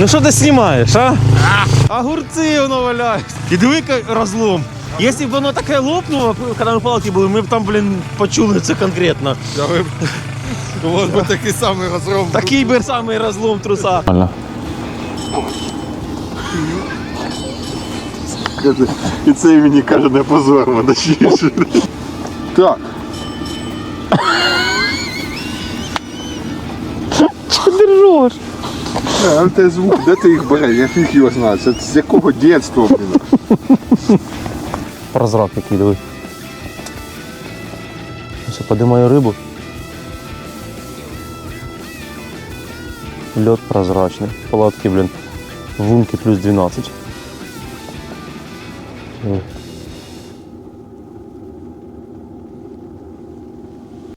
Ну що ти знімаєш, а? Огурці воно валяють. І диви який розлом. Якщо б воно таке лопнуло, коли ми палки були, ми б там, блін, почули це конкретно. Да ви б- У вас би такий самий розром. Такий би самий розлом труса. І це мені каже, не позор, водачиш. Так. Що держиш? А те звук, де ти їх береш? Я фіг його знаю. Це з якого дитинства, блін. Прозрак який диви. Все, подимаю рибу. Лед прозрачний. Палатки, блін. Вунки плюс 12. Диви.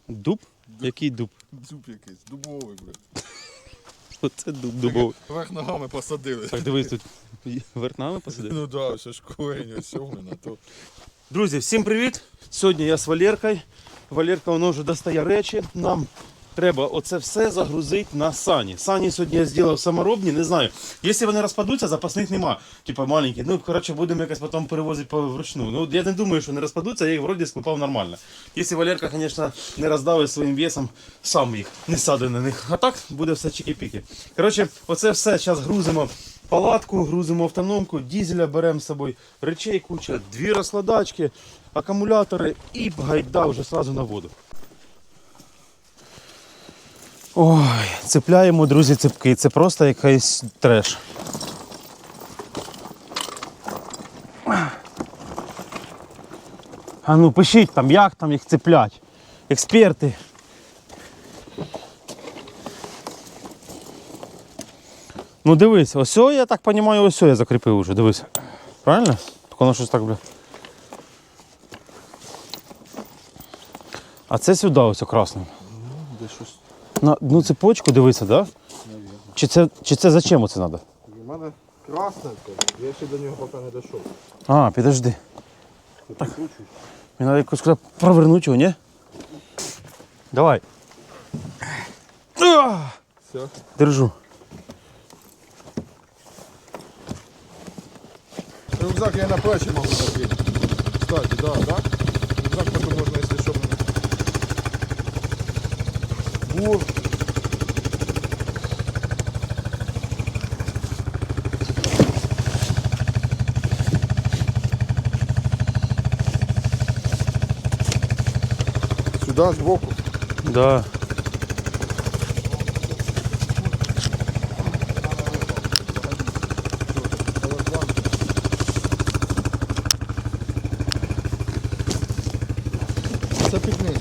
Дуб? Який дуб? Зуб якийсь, дубовий, блін. Оце дуб дубовий. Верх ногами посадили. Так дивись тут. Верх ногами посадили. Ну да, все ж корінь, ось на то. Друзі, всім привіт! Сьогодні я з Валеркою. Валерка воно вже достає речі. Нам треба оце все загрузити на сані. Сані сьогодні я зробив саморобні, не знаю. Якщо вони розпадуться, запасних нема. Типа маленькі. Ну, коротше, будемо якось потім перевозити вручну. Ну, я не думаю, що вони розпадуться, я їх вроді склепав нормально. Якщо Валерка, звісно, не роздавить своїм весом, сам їх не сяде на них. А так буде все чики-піки. Коротше, оце все зараз грузимо. Палатку, грузимо автономку, дізеля беремо з собою, речей куча, дві розкладачки, акумулятори і гайда вже сразу на воду. Ой, цепляємо, друзі, цепки. Це просто якийсь треш. А ну пишіть там, як там їх цеплять. Експерти. Ну дивись, ось я так розумію, ось я закріпив уже, дивись. Правильно? Так воно щось так, бля. А це сюди ось красним. Де щось. На одну цепочку дивися, да? Чи це, чи це зачем оце треба? У мене красне, я ще до нього поки не дійшов. А, підожди. Прикручуєш? Мені треба якось куди провернути його, ні? Давай. Все. Держу. Рюкзак я на плечі можу закрити. Кстати, да, да? Рюкзак потім можна, якщо що, мене. Бур. Сюди збоку. Да. Це пікник.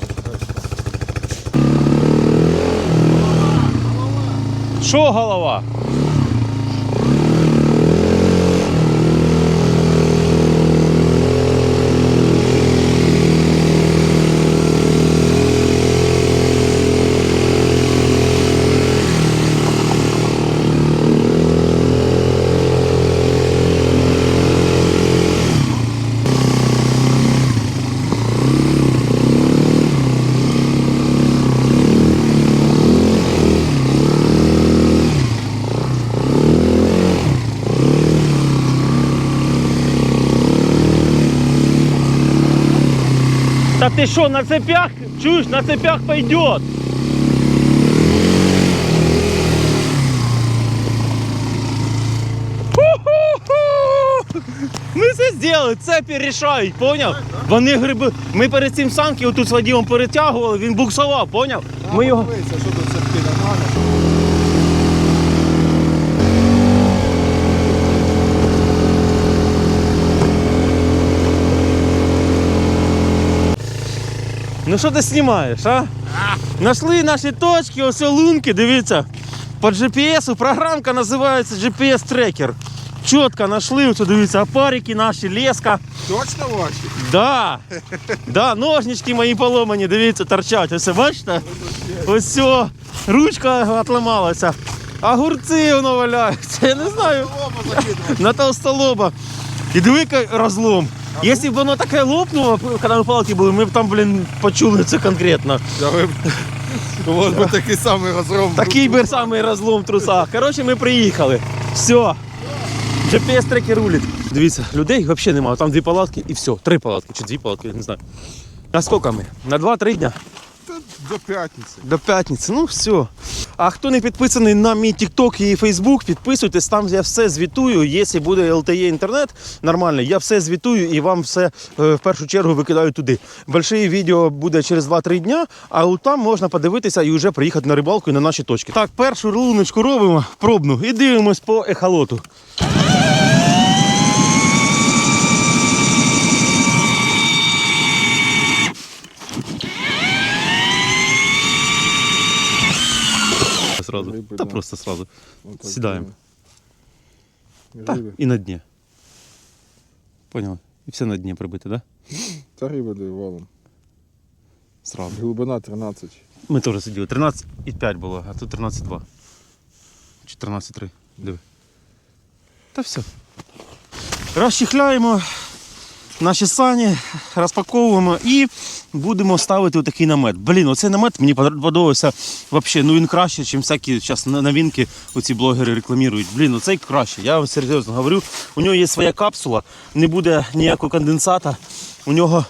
Що голова? Ты что, на цепях? Чуешь, на цепях пойдет. Ми це зробили, цепі рішають, поняв? Вони гриби. Ми перед цим санки отут з Вадимом перетягували, він буксував, поняв? Ми його. Що тут нормально. Ну що ти знімаєш, а? Нашли наші точки, ось лунки, дивіться. По GPS програмка називається GPS трекер. Чітко знайшли, ось дивіться, опарики наші, леска. Точно ваші? Да. Да, ножнички мої поломані, дивіться, торчать. Ось бачите? Ось все. Ручка отламалася. Огурці воно валяються. Я не знаю. На толстолоба. І диви розлом. Якщо б воно таке лопнуло, коли ми палки були, ми б там, блін, почули це конкретно. Да ви Вот би такий самий розлом. Такий би самий розлом в трусах. Коротше, ми приїхали. Все. GPS-треки рулить. Дивіться, людей взагалі немає. Там дві палатки і все. Три палатки чи дві палатки, я не знаю. На скільки ми? На 2-3 дня? До п'ятниці. До п'ятниці. Ну все. А хто не підписаний на мій TikTok і Facebook, підписуйтесь, там я все звітую. Якщо буде LTE інтернет нормальний, я все звітую і вам все е, в першу чергу викидаю туди. Большие відео буде через 2-3 дня, а там можна подивитися і вже приїхати на рибалку і на наші точки. Так, першу луночку робимо пробну і дивимось по ехолоту. Сразу. Риби, Та да. просто сразу. Диви. Та, Риби. і на дні. Поняли? І все на дні прибити, так? Да? Та риба диви валом. Сразу. Глибина 13. Ми теж сиділи. 13,5 було, а тут 13,2. Чи 13,3. Диви. Та все. Розчехляємо наші сані, розпаковуємо і будемо ставити отакий намет. Блін, оцей намет мені подобався взагалі, ну він краще, ніж всякі зараз новинки оці блогери рекламують. Блін, оцей краще. Я серйозно говорю. У нього є своя капсула, не буде ніякого конденсата. У нього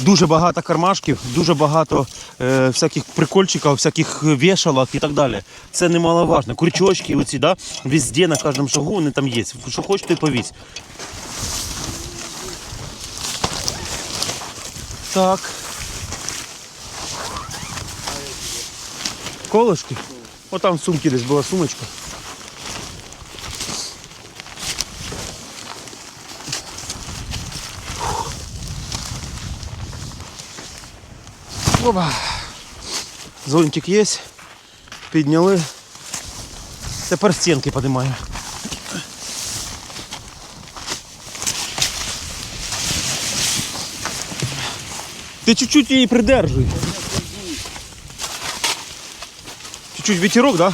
дуже багато кармашків, дуже багато е, всяких прикольчиків, всяких вішалок і так далі. Це немаловажно. Крючочки оці, да, везде, на кожному шагу вони там є. Що хочеш, ти повісь. Так. Колышки? О, там в сумці десь була сумочка. Опа. Зонтик є. Підняли. Тепер стінки піднімаю. Ти чуть-чуть її придержуй. Чуть-чуть ветерок, да?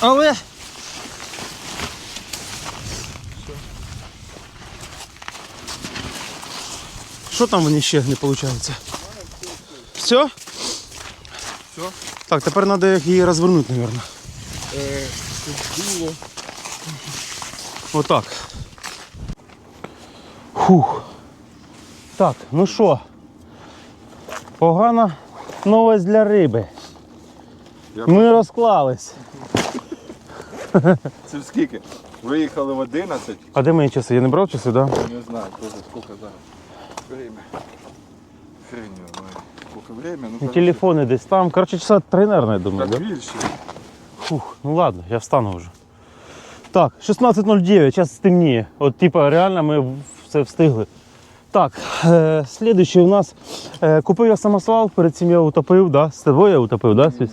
Але. Що там вони ще не виходить? Все? Все. Так, тепер треба її розвернути, мабуть. Е. Отак. Фух. Так, ну що? Погана новость для риби. Я Ми розклались. Це скільки? Виїхали в 11. А де мої часи? Я не брав часи, так? Да? Не знаю, тоже сколько зараз. Время. Хрень знає. Время? Ну, Ну, короче, телефони десь там. Коротше, часа три, наверное, я думаю, Так да? більше. Фух, ну ладно, я встану вже. Так, 16.09, зараз стемніє. От типа реально ми все встигли. Так, е, слідуючий у нас е, купив я самосвал, перед цим я утопив, да? З тобою я утопив, да? Світ?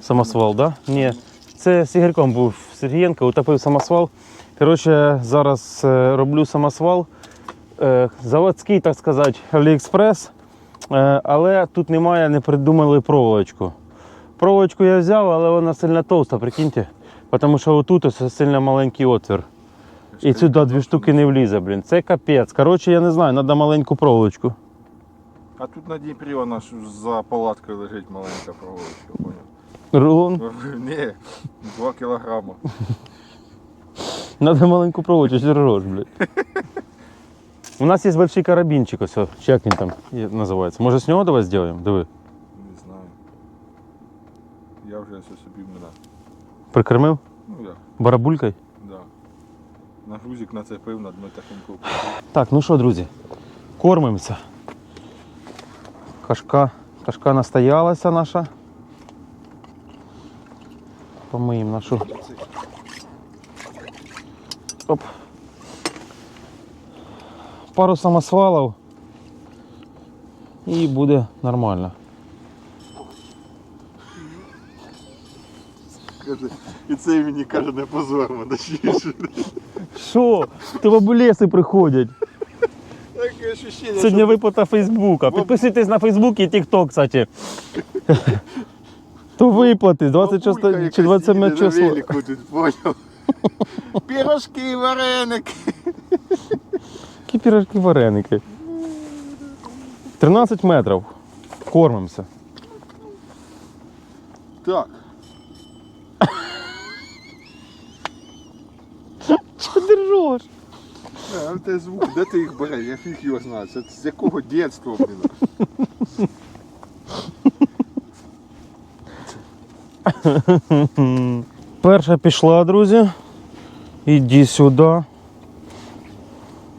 Самосвал, да? Ні. Це з Ігорьком був Сергієнко, утопив самосвал. Коротше, зараз е, роблю самосвал. Е, заводський, так сказати, Аліекспрес. Е, але тут немає, не придумали проволочку. Проволочку я взяв, але вона сильно товста, прикиньте. Тому що отут ось сильно маленький отвір. І сюди дві штуки не влізе, блін. Це капець. Коротше, я не знаю, треба маленьку проволочку. А тут на Дніпрі вона ж за палаткою лежить маленька проволочка, поняв? Рулон. Ні, 2 кілограма. Надо маленьку проволочку, що ржеш, блядь. У нас є великий карабінчик, ось, чи як він там називається. Може з нього давай зробимо? Диви. Не знаю. Я вже все собі мене. Прикормив? Ну я, Барабулькой? На грузик нацепив над метахінку. Так, ну що, друзі, кормимося. Кашка, кашка настоялася наша. Помиємо нашу. Оп. Пару самосвалів. І буде нормально. І цей мені каже, не позор мене. Що? То бабулеси приходять. Таке ощущення, Сьогодні виплата Фейсбука. Підписуйтесь на Фейсбук і Тікток, кстати. То виплати 26 чи 27 число. тут поняв. Пірожки, вареники. Які пірожки вареники. 13 метрів. Кормимося. Так. Що ти ржеш? Е, а те звук, де ти їх береш? Я фіг його знаю. Це з якого дитинства, блін. Перша пішла, друзі. Іди сюди.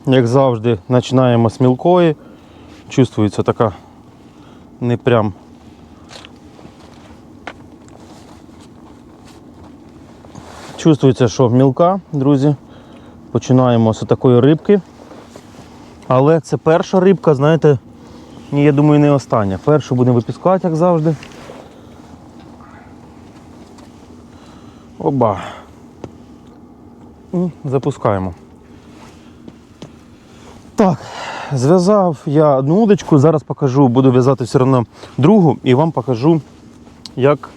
Як завжди, починаємо з мілкої. Чувствується така не прям. Чувствується, що мілка, друзі. Починаємо з такої рибки. Але це перша рибка, знаєте, я думаю, не остання. Першу будемо випускати, як завжди. Оба. І запускаємо. Так, зв'язав я одну удочку, зараз покажу, буду в'язати все одно другу і вам покажу, як,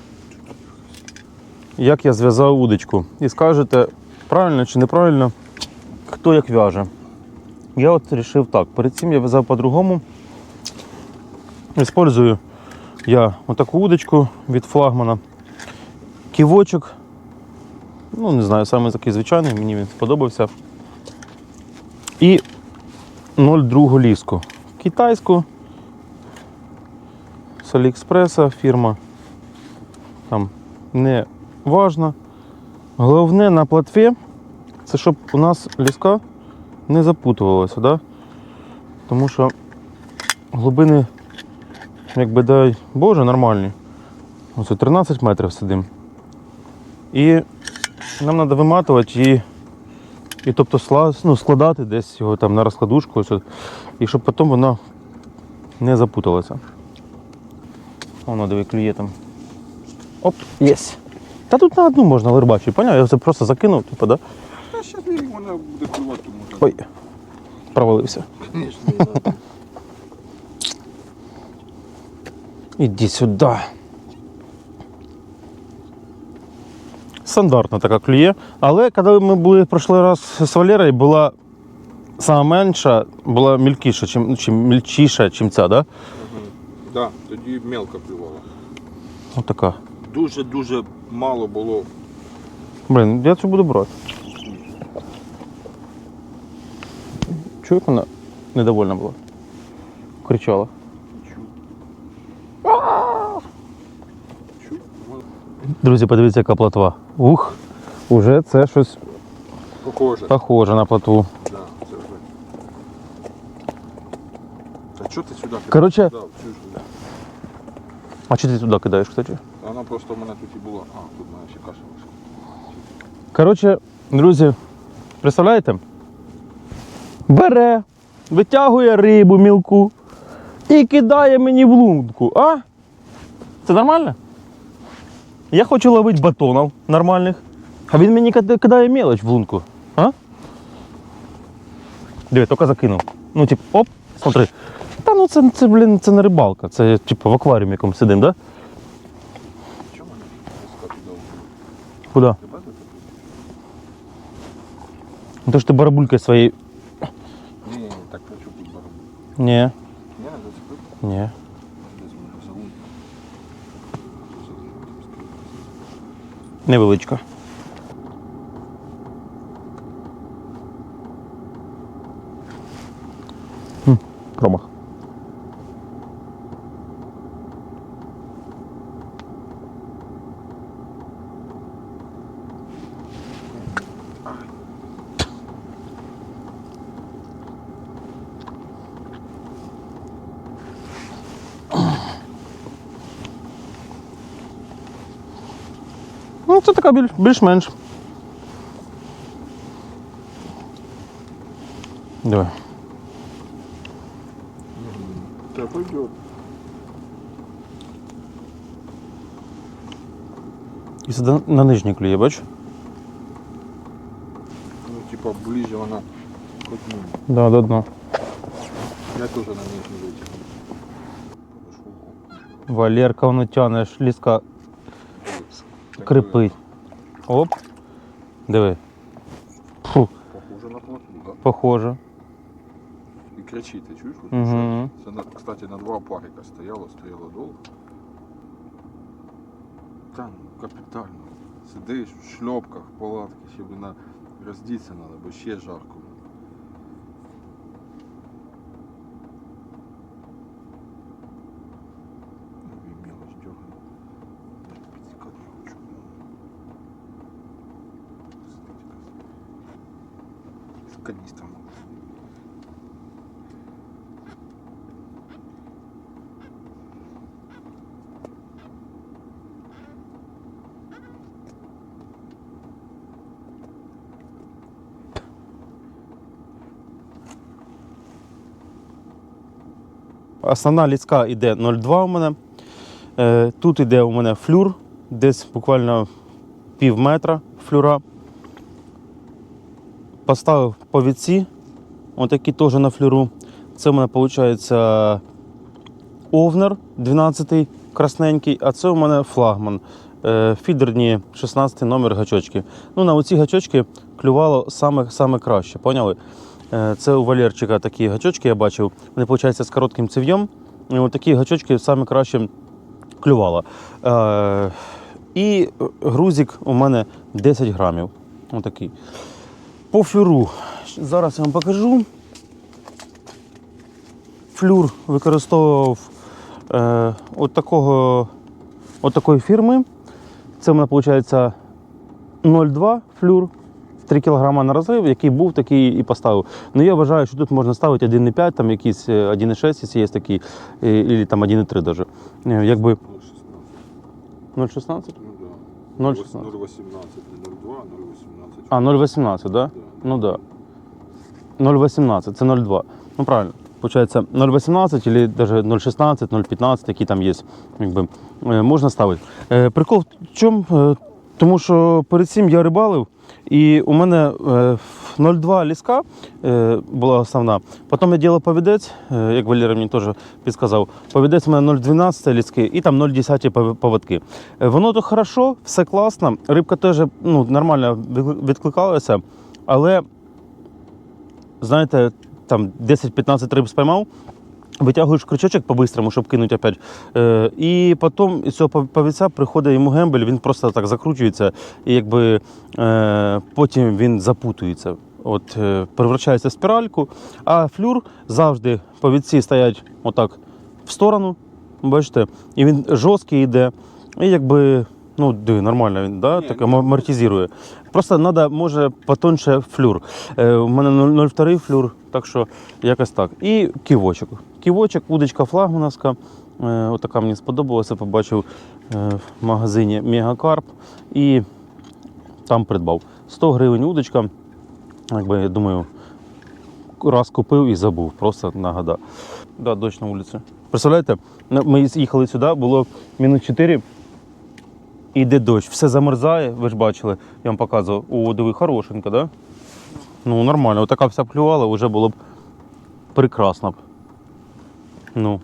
як я зв'язав удочку. І скажете, правильно чи неправильно, хто як в'яже. Я от вирішив так. Перед цим я в'язав по-другому. Использую я отаку удочку від флагмана. Ківочок Ну, не знаю, саме такий звичайний, мені він сподобався. І 0,2 ліску. Китайську. З Аліекспреса фірма. Там не важно. Головне на платві, це щоб у нас ліска не запутувалася, да? тому що глибини, якби дай Боже, нормальні. Оце 13 метрів сидим. І нам треба виматувати і, і тобто ну, складати десь його там на розкладушку, ось, і щоб потім воно не запуталося. Воно диви клює там. Оп, єс. Та тут на одну можна лирбачити, поняв? Я це просто закинув, типу, да? Ще вона буде клювати, може. Ой, провалився. Іди сюди. Стандартна така клює. Але коли ми були в прошлий раз з Валерою, була сама менша, була мілкіша, чим, чим мільчіша, чим ця, да? Так, тоді мелко клювала. Ось така. Дуже-дуже мало було. Блін, я цю буду брати. Чую, як вона недовольна була. Кричала. Чу. Друзі, подивіться, яка платва. Ух, уже це щось Похоже. похоже на платву. Да, це вже. А чого ти сюди? Короче- Да, чуєш, да. А чи ти туди кидаєш, кстати? Вона просто в мене тут і була. А, тут в мене ще каша вийшла. Коротше, друзі, представляєте? Бере, витягує рибу мілку і кидає мені в лунку, а? Це нормально? Я хочу ловити батонів нормальних, а він мені кидає мелоч в лунку. А? Диви, тільки закинув. Ну, тип, оп, смотри. Та ну це, це, блін, це не рибалка, це типу в акваріумі якому сидимо, да? Чому? Куди? Ти? Ну, То ж ти барабулькою своєю. Ні, ні, так хочу тут барабу. Ні, Ні, не зацепив? ні. Десь така більш-менш. Давай. Та пойдет. І сюди на нижній клює, бачиш? Ну, типа, ближе вона к дну. Да, до дна. Я теж на нижній витягнув. Валерка, воно тягне, ліска крипить. Оп. Диви. Фу, Похоже на плотву, да? похоже. І кричить, ти чуєш? От Мгм. Це, на, кстати, на два парика стояло, стояло довго. Там капітально. Сидиш в шльопках, в палатки, ще б на роздіться треба, бо ще жарко. Каністрами. Основна ліцка йде 0,2 у мене. Е, Тут йде у мене флюр, десь буквально пів метра флюра. Поставив повідці, отакі теж на флюру. Це у мене виходить овнер 12 красненький, а це у мене флагман. Е, Фідерні 16 номер гачочки. Ну, на оці гачочки клювало саме, саме краще, поняли? Е, Це у Валерчика такі гачочки я бачив. Вони, виходить, з коротким цев'єм. Такі гачочки саме краще клювало. Е, і грузик у мене 10 грамів. Отакий. По флюру. Зараз я вам покажу. Флюр використовував е, от, такого, от такої фірми. Це в мене виходить 0,2 флюр. 3 кг на розрив, який був, такий і поставив. Ну я вважаю, що тут можна ставити 1,5, там якийсь е, 1,6, якщо є такий, і там 1,3 даже. Е, Якби 0,16. 0,16? Ну да. 0,16. 0,18, не 0,2, 0,18. А, 0,18, да? Да. Ну да. 0,18, це 0,2. Ну правильно. Получається 0,18 или даже 0,16, 0,15, які там є. Якби, е, можна ставити. Е, прикол в чому? Е, тому що перед цим я рибалив, і у мене е, 0,2 ліска е, була основна. Потім я робив повідець, е, як Валера мені теж підказав. Повідець у мене 0,12 ліски і там 0,10 поводки. Е, Воно то хорошо, все класно. Рибка теж ну, нормально відкликалася, але знаєте, там 10-15 риб спіймав, витягуєш крючочок по-бистрому, щоб кинути опять. Е, і потім із цього повіця приходить йому гембель, він просто так закручується, і якби е, потім він запутується. От, е, превращається в спіральку, а флюр завжди повідці стоять отак в сторону, бачите, і він жорсткий йде. І якби, ну, диви, нормально він, да, так амортизує. Просто треба, може, потоньше флюр. Е, у мене 0,02 флюр, так що якось так. І ківочок. Ківочок, удочка флагмановська. Е, отака мені сподобалася, побачив е, в магазині Мегакарп і там придбав. 100 гривень удочка. Якби, я думаю, раз купив і забув, просто нагадав. Да, дощ на вулиці. Представляєте, ми їхали сюди, було мінус 4, і йде дощ. Все замерзає, ви ж бачили, я вам показував. О, диви, хорошенька, да? Ну, нормально, отака вся б клювала, вже було б прекрасно. Ну.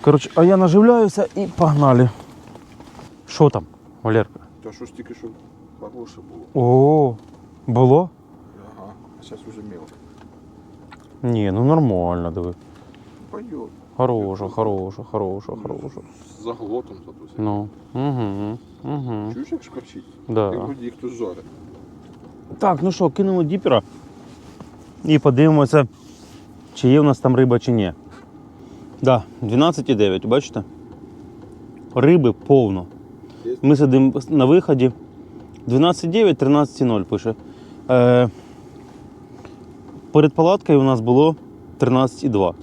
Коротше, а я наживляюся і погнали. Що там, Валерка? Та що ж тільки що хороше було. О, було? Ага, а зараз вже мелко. Ні, ну нормально, диви. Пойдет. Хороша, хороша, хороша, хороша. З заглотом тут усе. Ну, угу, угу. Чуєш, як шкварчить? Да. Як вроді їх тут жарить. Так, ну що, кинемо діпера і подивимося, чи є у нас там риба, чи ні. Да, 12,9, бачите? Риби повно. Ми сидимо на виході. 12,9, 13,0 пише. Е, перед палаткою у нас було 13,2. 13.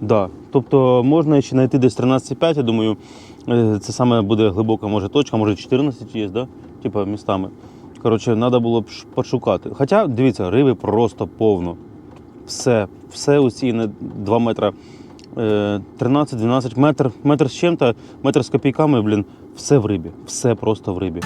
Да. Тобто можна ще знайти десь 13,5, я думаю, е, це саме буде глибока, може точка, може 14 є, да? Типа містами. Коротше, треба було б пошукати. Хоча, дивіться, риби просто повно. Все, все усі на 2 метри. Е, 13-12 метр, метр з чим-то, метр з копійками, блін, все в рибі. Все просто в рибі.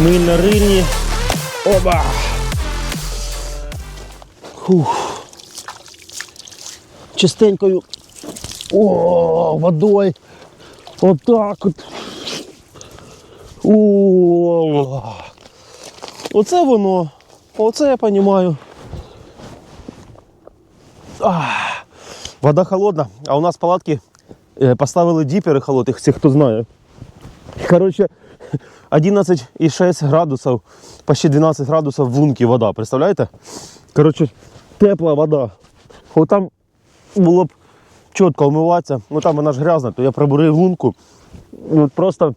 Мильно-рильні. Оба! Фух. Чистенькою. О, водой. Отак от. О, оце воно. Оце я розумію. Ах. Вода холодна, а у нас палатки е, поставили діпери холодних, всіх хто знає. Коротше, 11,6 градусів, почти 12 градусів в лунці вода, представляєте? Коротше, тепла вода. От там було б чітко вмиватися, ну там вона ж грязна, то я пробурив лунку. От просто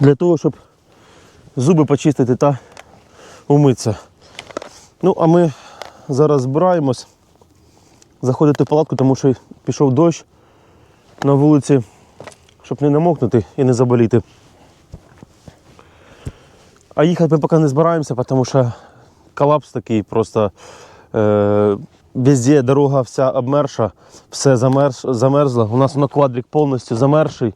для того, щоб зуби почистити та умитися. Ну, а ми зараз збираємось заходити в палатку, тому що пішов дощ на вулиці, щоб не намокнути і не заболіти. А їхати ми поки не збираємося, тому що колапс такий просто е, везде дорога вся обмерша, все замерз, замерзло. У нас воно квадрик повністю замерзший,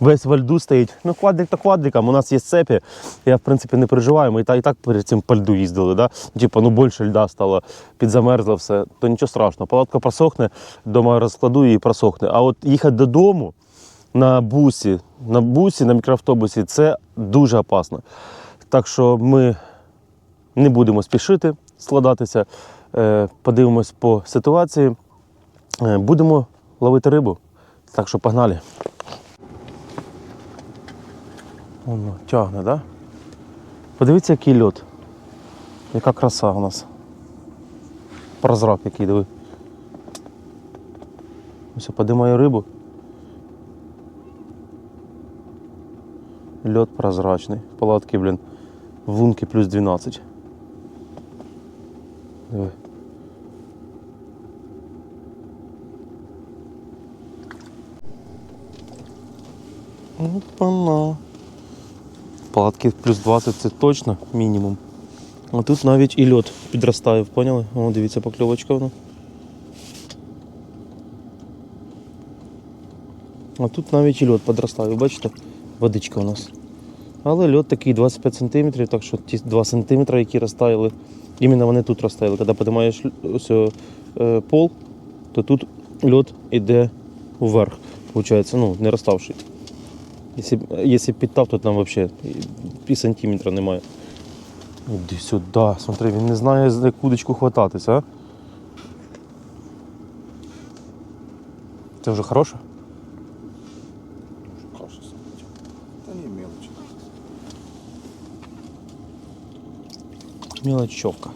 весь во льду стоїть. Ну, квадрик то квадриком, у нас є цепі. Я, в принципі, не переживаю. Ми і так, і так перед цим по льду їздили. Да? Типу, ну більше льда стало, підзамерзло все, то нічого страшного. Палатка просохне, дома розкладу і просохне. А от їхати додому на бусі, на бусі, на мікроавтобусі це дуже опасно. Так що ми не будемо спішити складатися, е, подивимось по ситуації. Е, Будемо ловити рибу. Так що погнали. Воно тягне, так? Да? Подивіться, який льот. Яка краса у нас. Прозрак який, диви. Ось подимаю рибу. Льот прозрачний. Палатки, блін, в лунки плюс 12. Диви. Опана. Палатки плюс 20 це точно мінімум. А тут навіть і льот підростає, поняли? О, дивіться, покльовочка воно. А тут навіть і льот підростає, бачите? Водичка у нас. Але льот такий 25 см, так що ті 2 см, які розтаяли, іменно вони тут розтаяли. Коли піднімаєш ось, е, пол, то тут льот йде вверх, виходить, ну, не розставший. Якщо, якщо підтав, то там взагалі пів сантиметра немає. Іди сюди, смотри, він не знає, за яку удочку хвататися? Це вже хороше? Каша сидить. Та ні, мелочі. Мелочевка.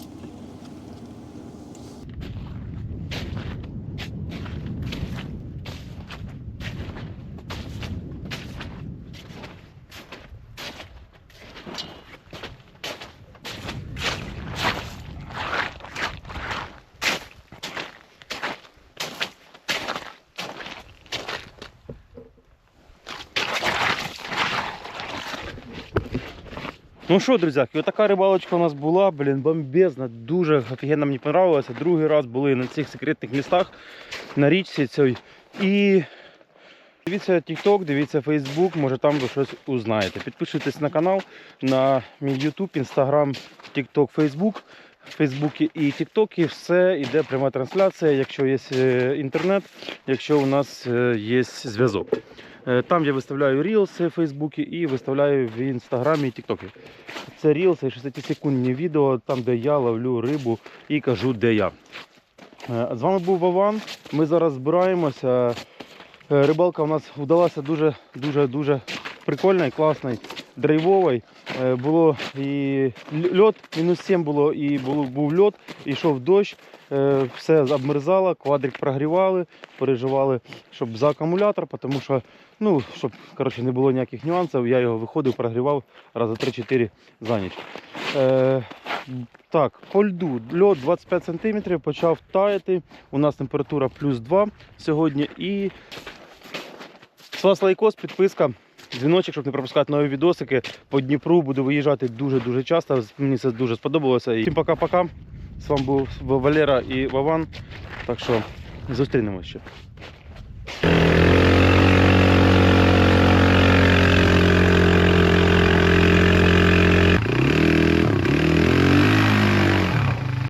Ну що, друзяки, отака рибалочка у нас була, блін, бомбезна, дуже офігенно мені понравилося. Другий раз були на цих секретних містах на річці цій. І дивіться TikTok, дивіться Facebook, може там ви щось узнаєте. Підписуйтесь на канал, на мій YouTube, Instagram, TikTok, Facebook. В Фейсбуці і Тіктокі все йде пряма трансляція, якщо є е, інтернет, якщо у нас е, є зв'язок. Е, Там я виставляю рілси в Фейсбуці і виставляю в інстаграмі і Тіктокі. Це рілси 60-секундні відео, там де я ловлю рибу і кажу, де я. Е, З вами був Вован. Ми зараз збираємося. Е, Рибалка у нас вдалася дуже дуже дуже прикольна і. Е, Було і льот, мінус 7 було, і був льот, і йшов дощ, все обмерзало, квадрик прогрівали, переживали, щоб за акумулятор, тому що, ну, щоб коротше, не було ніяких нюансів, я його виходив, прогрівав рази 3-4 за ніч. Е, так, по льду. Льод 25 см почав таяти. У нас температура плюс 2 сьогодні. І з вас лайкос, підписка, дзвіночок, щоб не пропускати нові відосики. По Дніпру буду виїжджати дуже-дуже часто. Мені це дуже сподобалося. І всім пока-пока. З вами був Валера і Вован. Так що зустрінемося ще.